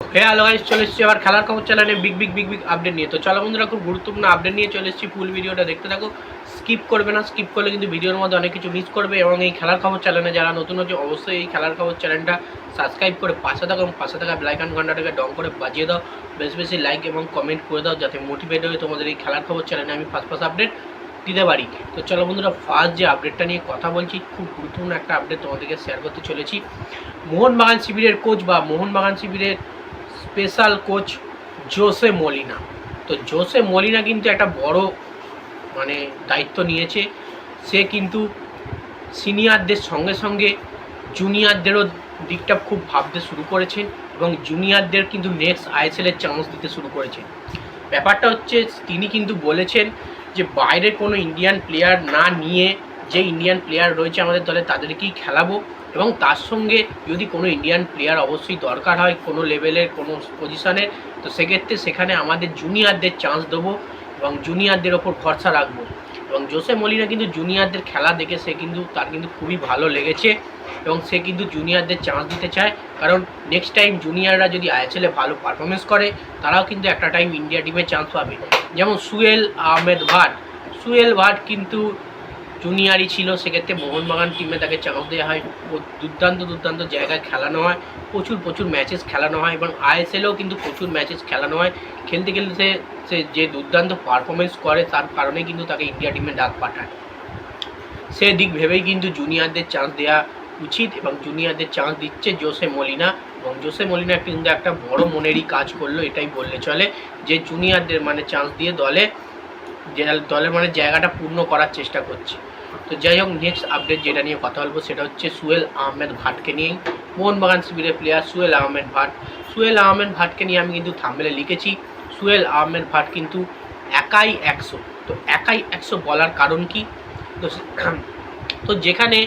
Hello guys চলে এসেছি আবার খেলার খবর চ্যানেলে big big big big update নিয়ে। তো চলো বন্ধুরা, খুব গুরুত্বপূর্ণ আপডেট নিয়ে চলে এসেছি। ফুল ভিডিওটা দেখতে থাকো। স্কিপ করবে না স্কিপ করলে কিন্তু ভিডিওর মধ্যে অনেক কিছু মিস করবে এবং এই খেলার খবর চ্যানেলে যারা নতুন হচ্ছে অবশ্যই এই খেলার খবর চ্যানেলটা সাবস্ক্রাইব করে পাশে থাকো এবং পাশে থাকা ব্লাইকান ঘন্টাটাকে ডং করে বাজিয়ে দাও। বেশ, বেশি লাইক এবং কমেন্ট করে দাও যাতে মোটিভেট হয়ে তোমাদের এই খেলার খবর চ্যানেলে আমি ফার্স্ট ফার্স্ট আপডেট দিতে পারি। তো চলো বন্ধুরা ফার্স্ট যে আপডেটটা নিয়ে কথা বলছি, খুব গুরুত্বপূর্ণ একটা আপডেট তোমাদেরকে শেয়ার করতে চলেছি। মোহনবাগান শিবিরের কোচ বা মোহনবাগান শিবিরের স্পেশাল কোচ জোসে মলিনা তো জোসে মলিনা কিন্তু একটা বড় মানে দায়িত্ব নিয়েছে। সে কিন্তু সিনিয়রদের সঙ্গে সঙ্গে জুনিয়রদেরও দিকটা খুব ভাবতে শুরু করেছেন এবং জুনিয়রদের কিন্তু নেক্সট আইএসএলের চান্স দিতে শুরু করেছেন। ব্যাপারটা হচ্ছে, তিনি কিন্তু বলেছেন যে বাইরে কোনো ইন্ডিয়ান প্লেয়ার না নিয়ে যে ইন্ডিয়ান প্লেয়ার রয়েছে আমাদের দলে তাদেরকেই খেলাবো এবং তার সঙ্গে যদি কোনো ইন্ডিয়ান প্লেয়ার অবশ্যই দরকার হয় কোনো লেভেলের কোনো পজিশনের তো সেক্ষেত্রে সেখানে আমাদের জুনিয়রদের চান্স দেবো এবং জুনিয়রদের ওপর ভরসা রাখব। এবং জোসে মলিনা কিন্তু জুনিয়রদের খেলা দেখে সে কিন্তু, তার কিন্তু খুবই ভালো লেগেছে এবং সে কিন্তু জুনিয়রদের চান্স দিতে চায়। কারণ নেক্সট টাইম জুনিয়ররা যদি আইএসএলে ভালো পারফরমেন্স করে, তারাও কিন্তু একটা টাইম ইন্ডিয়া টিমে চান্স পাবে। যেমন সুয়েল আহমেদ ভাট। সুয়েল ভাট কিন্তু জুনিয়রই ছিল, সেক্ষেত্রে মোহনবাগান টিমে তাকে চান্স দেওয়া হয়। দুর্দান্ত দুর্দান্ত জায়গায় খেলানো হয়। প্রচুর প্রচুর ম্যাচেস খেলানো হয় এবং আইএসএলেও কিন্তু প্রচুর ম্যাচেস খেলানো হয়। খেলতে খেলতে সে যে দুর্দান্ত পারফরমেন্স করে, তার কারণে কিন্তু তাকে ইন্ডিয়া টিমে ডাক পাঠায়। সে দিক ভেবেই কিন্তু জুনিয়রদের চান্স দেওয়া উচিত এবং জুনিয়রদের চান্স দিচ্ছে জোসে মলিনা এবং জোসে মলিনা কিন্তু একটা বড় মনেরই কাজ করল, এটাই বললে চলে। যে জুনিয়রদের মানে চান্স দিয়ে দলে দলের মানে জায়গাটা পূর্ণ করার চেষ্টা করছে। তো যাই হোক নেক্সট আপডেট যেটা নিয়ে কথা বলব সেটা হচ্ছে সুয়েল আহমেদ ভাটকে নিয়েই। মোহনবাগান শিবিরের প্লেয়ার সুয়েল আহমেদ ভাট। সুয়েল আহমেদ ভাটকে নিয়ে আমি কিন্তু থাম্বেলে লিখেছি। সুয়েল আহমেদ ভাট কিন্তু একাই একশো। তো একাই একশো বলার কারণ কি? তো তো যেখানে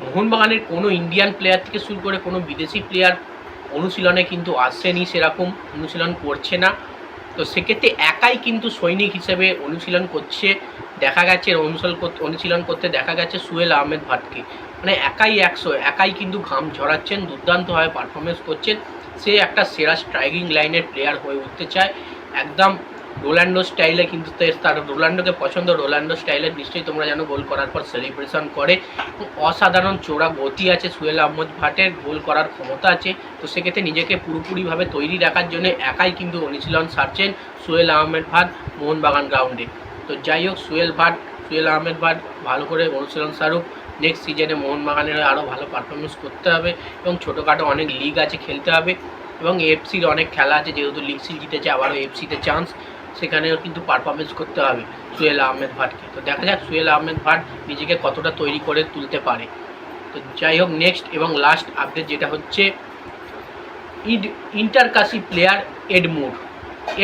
মোহনবাগানের কোনো ইন্ডিয়ান প্লেয়ার থেকে শুরু করে কোনো বিদেশি প্লেয়ার অনুশীলনে কিন্তু আসেনি সেরকম, অনুশীলন করছে না। তো সেক্ষেত্রে একাই কিন্তু সৈনিক হিসেবে অনুশীলন করছে, দেখা গেছে অনুশীলন করতে অনুশীলন করতে দেখা গেছে সুয়েল আহমেদ ভাটকে। মানে একাই একশো, একাই কিন্তু ঘাম ঝরাচ্ছেন দুর্দান্তভাবে পারফরমেন্স করছেন। সে একটা সেরা স্ট্রাইকিং লাইনের প্লেয়ার হয়ে উঠতে চায়। একদম রোল্যান্ডো স্টাইলে কিন্তু তার রোল্যান্ডোকে পছন্দ রোল্যান্ডো স্টাইলে নিশ্চয়ই তোমরা জানো গোল করার পর সেলিব্রেশন করে। অসাধারণ চোরা গতি আছে সুয়েল আহমদ ভাটের, গোল করার ক্ষমতা আছে। তো সেক্ষেত্রে নিজেকে পুরোপুরিভাবে তৈরি রাখার জন্য একাই কিন্তু অনুশীলন সারছেন সুয়েল আহমেদ ভাট মোহনবাগান গ্রাউন্ডে তো যাই হোক, সুয়েল ভাট, সুয়েল আহমেদ ভাট ভালো করে অনুশীলন সারুক। নেক্সট সিজনে মোহনবাগানের আরও ভালো পারফরমেন্স করতে হবে এবং ছোটোখাটো অনেক লিগ আছে খেলতে হবে। এবং এফসির অনেক খেলা আছে, যেহেতু লিগ সিল জিতেছে, আবারও এফসিতে চান্স সেখানেও কিন্তু পারফরমেন্স করতে হবে সুয়েল আহমেদ ভাটকে। তো দেখা যাক সুয়েল আহমেদ ভাট নিজেকে কতটা তৈরি করে তুলতে পারে। তো যাই হোক নেক্সট এবং লাস্ট আপডেট যেটা হচ্ছে, ইড, ইন্টারকাশি প্লেয়ার এডমুড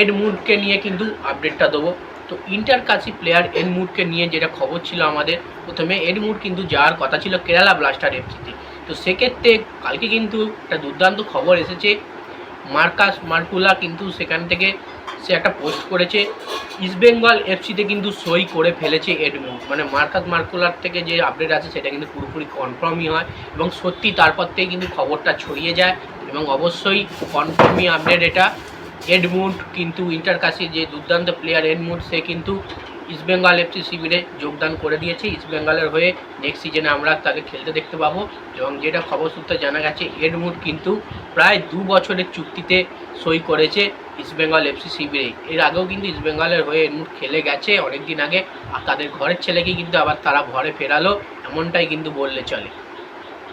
এডমুডকে নিয়ে কিন্তু আপডেটটা দেবো। তো ইন্টারকাশি প্লেয়ার এডমুডকে নিয়ে যেটা খবর ছিল আমাদের, প্রথমে এডমুড কিন্তু যাওয়ার কথা ছিল কেরালা ব্লাস্টার এফসিতে তো সেক্ষেত্রে কালকে কিন্তু একটা দুর্দান্ত খবর এসেছে। মার্কাস মার্কুলা কিন্তু সেখান থেকে সে একটা পোস্ট করেছে ইস্টবেঙ্গল এফসিতে কিন্তু সই করে ফেলেছে এডমিন মানে মার্কাস মার্কুলার থেকে যে আপডেট আছে সেটা কিন্তু পুরোপুরি কনফার্মই হয় এবং সত্যি তারপর থেকে কিন্তু খবরটা ছড়িয়ে যায় এবং অবশ্যই কনফার্মই আপডেট এটা। এডমুড কিন্তু ইন্টারকাশির যে দুর্দান্ত প্লেয়ার এডমুড সে কিন্তু ইস্টবেঙ্গল এফসি শিবিরে যোগদান করে দিয়েছে। ইস্টবেঙ্গলের হয়ে নেক্সট সিজনে আমরা তাকে খেলতে দেখতে পাবো। এবং যেটা খবর সূত্রে জানা গেছে এডমুড কিন্তু প্রায় দু বছরের চুক্তিতে সই করেছে ইস্টবেঙ্গল এফসি শিবিরে এর আগেও কিন্তু ইস্টবেঙ্গলের হয়ে এডমুড খেলে গেছে অনেক দিন আগে। আর তাদের ঘরের ছেলেকে কিন্তু আবার তারা ঘরে ফেরালো, এমনটাই কিন্তু বললে চলে।